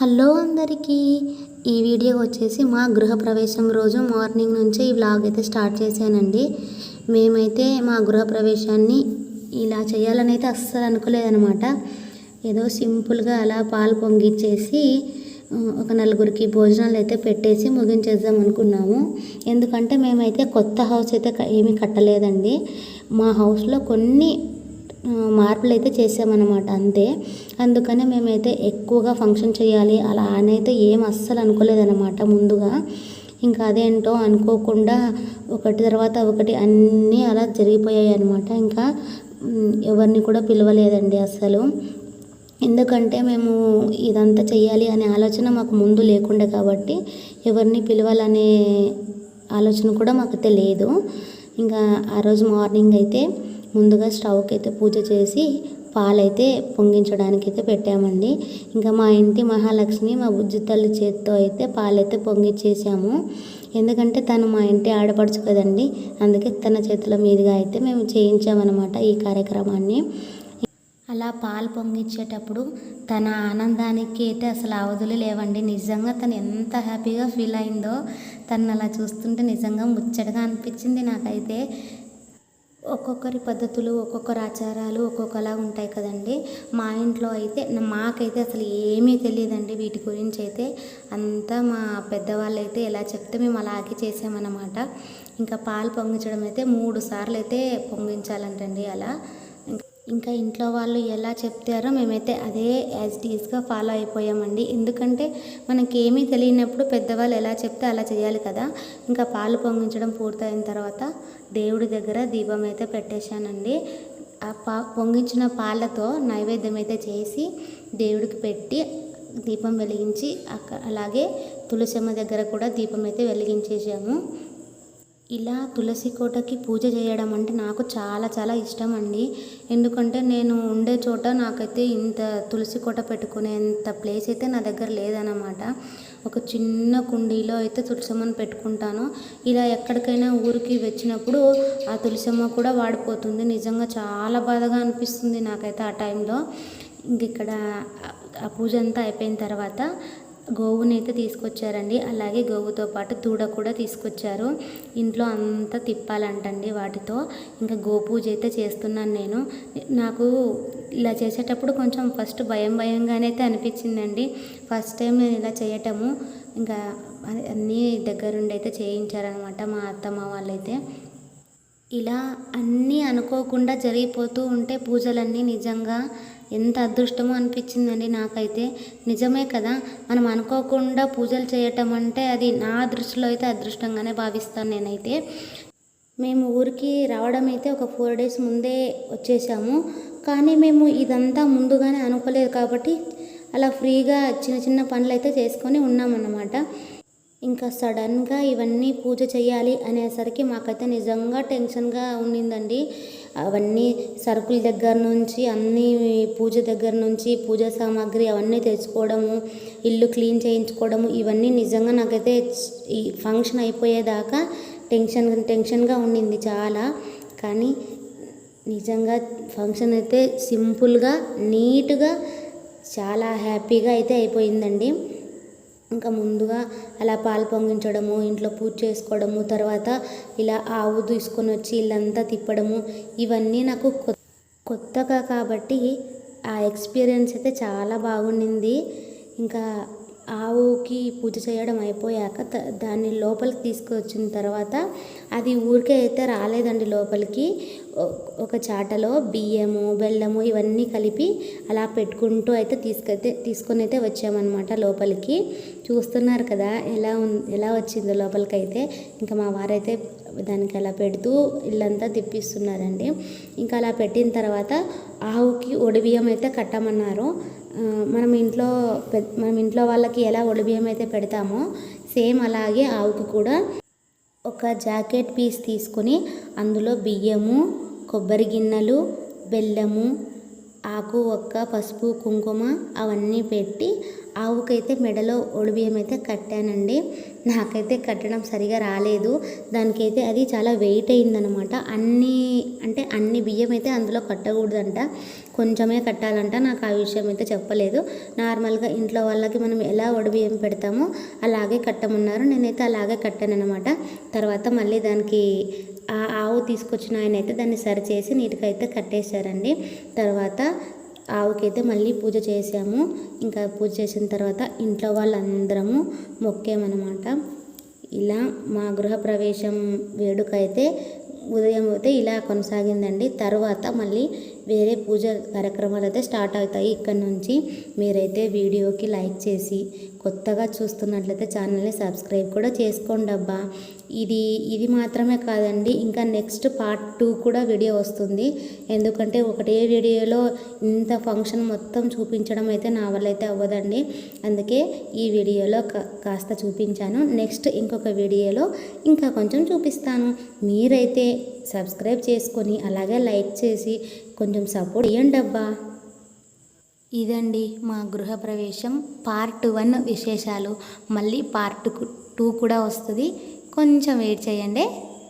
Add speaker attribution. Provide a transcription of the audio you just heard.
Speaker 1: Hello అందరికీ. ఈ video వచ్చేసి మా గృహప్రవేశం రోజు మార్నింగ్ నుంచే ఈ వ్లాగ్ అయితే స్టార్ట్ చేశానండి. మేమైతే మా గృహప్రవేశాన్ని ఇలా చేయాలని అయితే అస్సలు అనుకోలేదనమాట ఏదో సింపుల్గా అలా పాలు పొంగిచ్చేసి ఒక నలుగురికి భోజనాలు అయితే పెట్టేసి ముగించేద్దాం అనుకున్నాము. ఎందుకంటే మేమైతే కొత్త హౌస్ అయితే ఏమీ కట్టలేదండి. మా హౌస్లో కొన్ని మార్పులు అయితే చేసామన్నమాట అంతే. అందుకనే మేమైతే ఎక్కువగా ఫంక్షన్ చేయాలి అలా అనైతే ఏం అస్సలు అనుకోలేదన్నమాట ముందుగా. ఇంకా అదేంటో అనుకోకుండా ఒకటి తర్వాత ఒకటి అన్నీ అలా జరిగిపోయాయి అనమాట ఇంకా ఎవరిని కూడా పిలవలేదండి అస్సలు. ఎందుకంటే మేము ఇదంతా చేయాలి అనే ఆలోచన మాకు ముందు లేకుండే కాబట్టి ఎవరిని పిలవాలనే ఆలోచన కూడా మాకైతే లేదు. ఇంకా ఆ రోజు మార్నింగ్ అయితే ముందుగా స్టవ్కి అయితే పూజ చేసి పాలైతే పొంగించడానికి అయితే పెట్టామండి. ఇంకా మా ఇంటి మహాలక్ష్మి మా బుజ్జి తల్లి చేతితో అయితే పాలైతే పొంగిచ్చేసాము. ఎందుకంటే తను మా ఇంటి ఆడపడుచు కదండి అందుకే తన చేతుల మీదుగా అయితే మేము చేయించామన్నమాట ఈ కార్యక్రమాన్ని. అలా పాలు పొంగిచ్చేటప్పుడు తన ఆనందానికి అయితే అసలు అవధులు లేవండి. నిజంగా తను ఎంత హ్యాపీగా ఫీల్ అయిందో తను అలా చూస్తుంటే నిజంగా ముచ్చటగా అనిపించింది నాకైతే. ఒక్కొక్కరి పద్ధతులు ఒక్కొక్కరి ఆచారాలు ఒక్కొక్కలా ఉంటాయి కదండి. మా ఇంట్లో అయితే మాకైతే అసలు ఏమీ తెలియదండి వీటి గురించి అయితే. అంతా మా పెద్దవాళ్ళు అయితే ఎలా చెప్తే మేము అలాగే చేసామన్నమాట. ఇంకా పాలు పొంగించడం అయితే మూడు సార్లు అయితే పొంగించాలంటండి అలా. ఇంకా ఇంట్లో వాళ్ళు ఎలా చెప్తారో మేమైతే అదే యాజ్ డీస్గా ఫాలో అయిపోయామండి. ఎందుకంటే మనకి ఏమీ తెలియనప్పుడు పెద్దవాళ్ళు ఎలా చెప్తే అలా చేయాలి కదా. ఇంకా పాలు పొంగించడం పూర్తయిన తర్వాత దేవుడి దగ్గర దీపం అయితే పెట్టేశానండి. ఆ పా పొంగించిన పాలతో నైవేద్యం అయితే చేసి దేవుడికి పెట్టి దీపం వెలిగించి అక్కడ అలాగే తులసమ్మ దగ్గర కూడా దీపం అయితే వెలిగించేసాము ఇలా తులసి కోటకి పూజ చేయడం అంటే నాకు చాలా చాలా ఇష్టం అండి ఎందుకంటే నేను ఉండే చోట నాకైతే ఇంత తులసి కోట పెట్టుకునేంత ప్లేస్ అయితే నా దగ్గర లేదన్నమాట. ఒక చిన్న కుండీలో అయితే తులసమ్మను పెట్టుకుంటాను. ఇలా ఎక్కడికైనా ఊరికి వచ్చినప్పుడు ఆ తులసమ్మ కూడా వాడిపోతుంది. నిజంగా చాలా బాధగా అనిపిస్తుంది నాకైతే ఆ టైంలో ఇంక ఇక్కడ ఆ- ఆ పూజ అంతా అయిపోయిన తర్వాత గోవుని అయితే తీసుకొచ్చారండి. అలాగే గోవుతో పాటు దూడ కూడా తీసుకొచ్చారు. ఇంట్లో అంతా తిప్పాలంటండి వాటితో. ఇంకా గోపూజ అయితే చేస్తున్నాను నేను. నాకు ఇలా చేసేటప్పుడు కొంచెం ఫస్ట్ భయం భయంగానే అయితే అనిపించిందండి. ఫస్ట్ టైం నేను ఇలా చేయటము. ఇంకా అన్నీ దగ్గరుండి అయితే చేయించారనమాట మా అత్తమ్మ వాళ్ళైతే. ఇలా అన్నీ అనుకోకుండా జరిగిపోతూ ఉంటే పూజలన్నీ నిజంగా ఎంత అదృష్టమో అనిపించిందండి నాకైతే. నిజమే కదా మనం అనుకోకుండా పూజలు చేయటం అంటే అది నా దృష్టిలో అయితే అదృష్టంగానే భావిస్తాను నేనైతే. మేము ఊరికి రావడం అయితే ఒక ఫోర్ డేస్ ముందే వచ్చేసాము. కానీ మేము ఇదంతా ముందుగానే అనుకోలేదు కాబట్టి అలా ఫ్రీగా చిన్న చిన్న పనులు అయితే చేసుకొని ఉన్నామన్నమాట. ఇంకా సడన్గా ఇవన్నీ పూజ చేయాలి అనేసరికి మాకైతే నిజంగా టెన్షన్గా ఉండిందండి. అవన్నీ సరుకుల దగ్గర నుంచి అన్నీ పూజ దగ్గర నుంచి పూజ సామాగ్రి అవన్నీ తెచ్చుకోవడము ఇల్లు క్లీన్ చేయించుకోవడము ఇవన్నీ నిజంగా నాకైతే ఈ ఫంక్షన్ అయిపోయేదాకా టెన్షన్ టెన్షన్గా ఉండింది చాలా. కానీ నిజంగా ఫంక్షన్ అయితే సింపుల్గా నీట్గా చాలా హ్యాపీగా అయితే అయిపోయిందండి. ఇంకా ముందుగా అలా పాలు పొంగించడము ఇంట్లో పూజ చేసుకోవడము తర్వాత ఇలా ఆవు తీసుకొని వచ్చి ఇల్లంతా తిప్పడము ఇవన్నీ నాకు కొత్తగా కాబట్టి ఆ ఎక్స్పీరియన్స్ అయితే చాలా బాగుండింది. ఇంకా ఆవుకి పూజ చేయడం అయిపోయాక దాన్ని లోపలికి తీసుకొచ్చిన తర్వాత అది ఊరికే అయితే రాలేదండి లోపలికి. ఒక చాటలో బియ్యము బెల్లము ఇవన్నీ కలిపి అలా పెట్టుకుంటూ అయితే తీసుకైతే తీసుకొని అయితే వచ్చామన్నమాట లోపలికి. చూస్తున్నారు కదా ఎలా ఎలా వచ్చిందో లోపలికి అయితే ఇంకా మా వారైతే దానికి అలా పెడుతూ ఇల్లంతా తిప్పిస్తున్నారండి. ఇంకా అలా పెట్టిన తర్వాత ఆవుకి ఒడిబియ్యం అయితే కట్టమన్నారు. మనం ఇంట్లో పె- మనం ఇంట్లో వాళ్ళకి ఎలా ఒడిబియ్యం అయితే పెడతామో సేమ్ అలాగే ఆవుకి కూడా ఒక జాకెట్ పీస్ తీసుకొని అందులో బియ్యము కొబ్బరి గిన్నెలు బెల్లము ఆకు ఒక్క పసుపు కుంకుమ అవన్నీ పెట్టి ఆవుకైతే మెడలో ఒడిబియ్యం అయితే కట్టానండి. నాకైతే కట్టడం సరిగా రాలేదు. దానికైతే అది చాలా వెయిట్ అయిందనమాట అన్ని అంటే అన్ని బియ్యం అయితే అందులో కట్టకూడదంట. కొంచెమే కట్టాలంట. నాకు ఆ విషయం అయితే చెప్పలేదు. నార్మల్గా ఇంట్లో వాళ్ళకి మనం ఎలా ఒడిబియ్యం పెడతామో అలాగే కట్టమన్నారు. నేనైతే అలాగే కట్టాను అనమాట తర్వాత మళ్ళీ దానికి ఆ ఆవు తీసుకొచ్చిన ఆయన అయితే దాన్ని సరిచేసి నీట్గా అయితే కట్టేశారండి. తర్వాత ఆవుకైతే మళ్ళీ పూజ చేసాము. ఇంకా పూజ చేసిన తర్వాత ఇంట్లో వాళ్ళందరము మొక్కామన్నమాట. ఇలా మా గృహప్రవేశం వేడుక అయితే ఉదయం అయితే ఇలా కొనసాగిందండి. తర్వాత మళ్ళీ వేరే పూజ కార్యక్రమాలు అయితే స్టార్ట్ అవుతాయి. ఇక్కడ నుంచి మీరైతే వీడియోకి లైక్ చేసి కొత్తగా చూస్తున్నట్లయితే ఛానల్ని సబ్స్క్రైబ్ కూడా చేసుకోండి అబ్బా. ఇది ఇది మాత్రమే కాదండి ఇంకా నెక్స్ట్ పార్ట్ టూ కూడా వీడియో వస్తుంది. ఎందుకంటే ఒకటే వీడియోలో ఇంత ఫంక్షన్ మొత్తం చూపించడం అయితే నా వల్ల అయితే అవ్వదండి. అందుకే ఈ వీడియోలో కా- కాస్త చూపించాను. నెక్స్ట్ ఇంకొక వీడియోలో ఇంకా కొంచెం చూపిస్తాను. మీరైతే సబ్స్క్రైబ్ చేసుకొని అలాగే లైక్ చేసి కొంచెం సపోర్ట్ చేయండి అబ్బా. ఇదండి మా గృహప్రవేశం పార్ట్ వన్ విశేషాలు. మళ్ళీ పార్ట్ టూ కూడా వస్తుంది. కొంచెం వెయిట్ చేయండి.